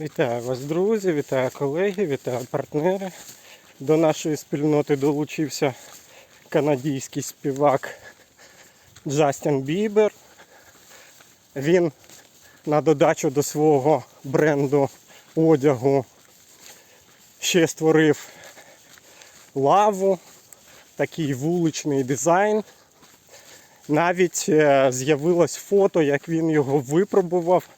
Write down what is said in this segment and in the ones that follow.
Вітаю вас, друзі, вітаю колеги, вітаю партнери. До нашої спільноти долучився канадійський співак Джастін Бібер. Він на додачу до свого бренду одягу ще створив лаву, такий вуличний дизайн. Навіть е, з'явилось фото, як він його випробував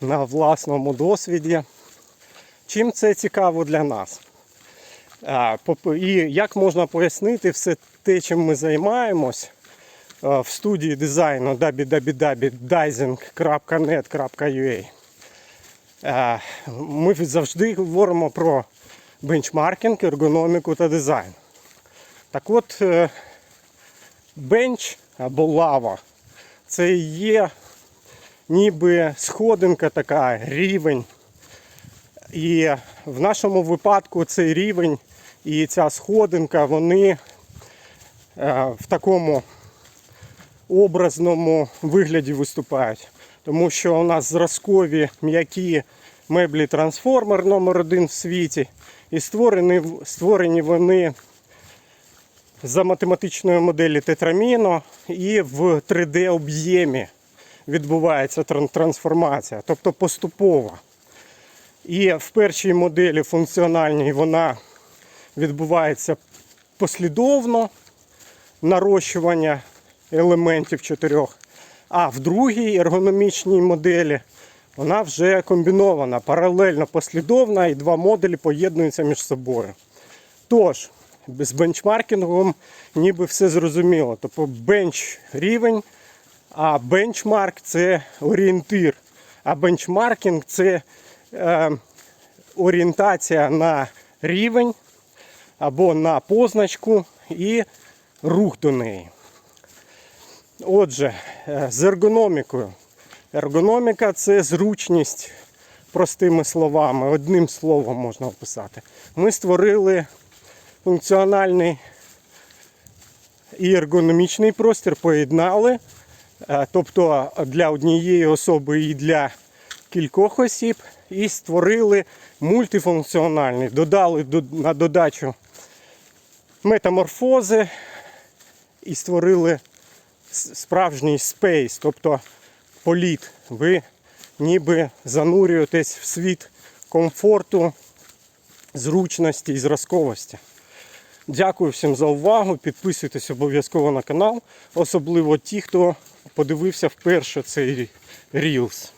на власному досвіді. Чим це цікаво для нас? І як можна пояснити все те, чим ми займаємось в студії дизайну www.dizing.net.ua. Ми завжди говоримо про бенчмаркінг, ергономіку та дизайн. Так от, е, бенч або лава це є ніби сходинка така, рівень. І в нашому випадку цей рівень і ця сходинка, вони е, в такому образному вигляді виступають. Тому що у нас зразкові м'які меблі трансформер номер один в світі. І створені, створені вони за математичної моделі Тетраміно і в 3D об'ємі відбувається трансформація, тобто поступово. І в першій моделі функціональній вона відбувається послідовно нарощування елементів чотирьох. А в другій ергономічній моделі вона вже комбінована, паралельно послідовна, і два модулі поєднуються між собою. Тож, з бенчмаркінгом ніби все зрозуміло. Тобто бенч рівень, а бенчмарк це орієнтир. А бенчмаркінг це е, орієнтація на рівень або на позначку і рух до неї. Отже, е, з ергономікою. Ергономіка це зручність, простими словами, одним словом можна описати. Ми створили функціональний і ергономічний простір, поєднали. Е, Тобто для однієї особи і для кількох осіб, і створили мультифункціональний, додали на додачу метаморфози і створили справжній спейс, тобто політ. Ви ніби занурюєтесь в світ комфорту, зручності і зразковості. Дякую всім за увагу. Підписуйтесь обов'язково на канал, особливо ті, хто подивився вперше цей Reels.